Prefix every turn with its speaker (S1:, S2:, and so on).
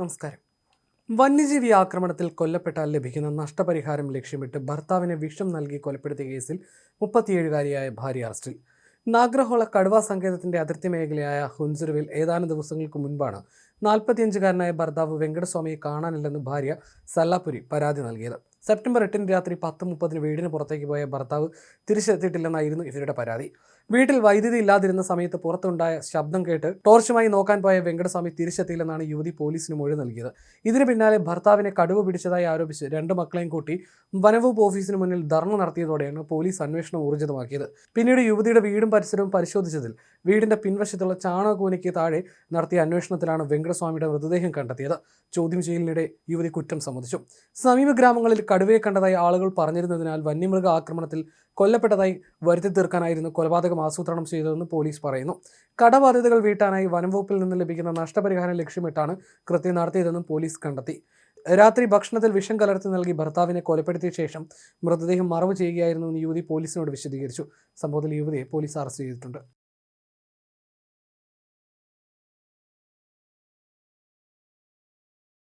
S1: നമസ്കാരം. വന്യജീവി ആക്രമണത്തിൽ കൊല്ലപ്പെട്ടാൽ ലഭിക്കുന്ന നഷ്ടപരിഹാരം ലക്ഷ്യമിട്ട് ഭർത്താവിനെ വിഷം നൽകി കൊലപ്പെടുത്തിയ കേസിൽ മുപ്പത്തിയേഴുകാരിയായ ഭാര്യ അറസ്റ്റിൽ. നാഗ്രഹോള കടുവ സങ്കേതത്തിന്റെ അതിർത്തി മേഖലയായ ഹുൻസുരുവിൽ ഏതാനും ദിവസങ്ങൾക്ക് മുൻപാണ് നാൽപ്പത്തിയഞ്ചുകാരനായ ഭർത്താവ് വെങ്കടസ്വാമിയെ കാണാനില്ലെന്ന് ഭാര്യ സല്ലാപുരി പരാതി നൽകിയത്. സെപ്റ്റംബർ എട്ടിന് രാത്രി പത്ത് മുപ്പതിന് വീടിന് പുറത്തേക്ക് പോയ ഭർത്താവ് തിരിച്ചെത്തിയിട്ടില്ലെന്നായിരുന്നു ഇവരുടെ പരാതി. വീട്ടിൽ വൈദ്യുതി ഇല്ലാതിരുന്ന സമയത്ത് പുറത്തുണ്ടായ ശബ്ദം കേട്ട് ടോർച്ചുമായി നോക്കാൻ പോയ വെങ്കടസ്വാമി തിരിച്ചെത്തിയില്ലെന്നാണ് യുവതി പോലീസിന് മൊഴി നൽകിയത്. ഇതിന് പിന്നാലെ ഭർത്താവിനെ കടുവ പിടിച്ചതായി ആരോപിച്ച് രണ്ട് മക്കളെയും കൂട്ടി വനവകുപ്പ് ഓഫീസിന് മുന്നിൽ ധർണ നടത്തിയതോടെയാണ് പോലീസ് അന്വേഷണം ഊർജിതമാക്കിയത്. പിന്നീട് യുവതിയുടെ വീടും പരിസരവും പരിശോധിച്ചതിൽ വീടിന്റെ പിൻവശത്തുള്ള ചാണകൂനയ്ക്ക് താഴെ നടത്തിയ അന്വേഷണത്തിലാണ് വെങ്കടസ്വാമിയുടെ മൃതദേഹം കണ്ടെത്തിയത്. ചോദ്യം ചെയ്യലിനിടെ യുവതി കുറ്റം സമ്മതിച്ചു. സമീപ ഗ്രാമങ്ങളിൽ കടുവയെ കണ്ടതായി ആളുകൾ പറഞ്ഞിരുന്നതിനാൽ വന്യമൃഗ ആക്രമണത്തിൽ കൊല്ലപ്പെട്ടതായി വരുത്തി തീർക്കാനായിരുന്നു കൊലപാതകം ആസൂത്രണം ചെയ്തതെന്ന് പോലീസ് പറയുന്നു. കടബാധ്യതകൾ വീട്ടാനായി വനംവകുപ്പിൽ നിന്ന് ലഭിക്കുന്ന നഷ്ടപരിഹാരം ലക്ഷ്യമിട്ടാണ് കൃത്യം നടത്തിയതെന്നും പോലീസ് കണ്ടെത്തി. രാത്രി ഭക്ഷണത്തിൽ വിഷം കലർത്തി നൽകി ഭർത്താവിനെ കൊലപ്പെടുത്തിയ ശേഷം മൃതദേഹം മറവ് ചെയ്യുകയായിരുന്നു എന്ന് യുവതി പോലീസിനോട് വിശദീകരിച്ചു. സംഭവത്തിൽ യുവതിയെ പോലീസ് അറസ്റ്റ് ചെയ്തിട്ടുണ്ട്.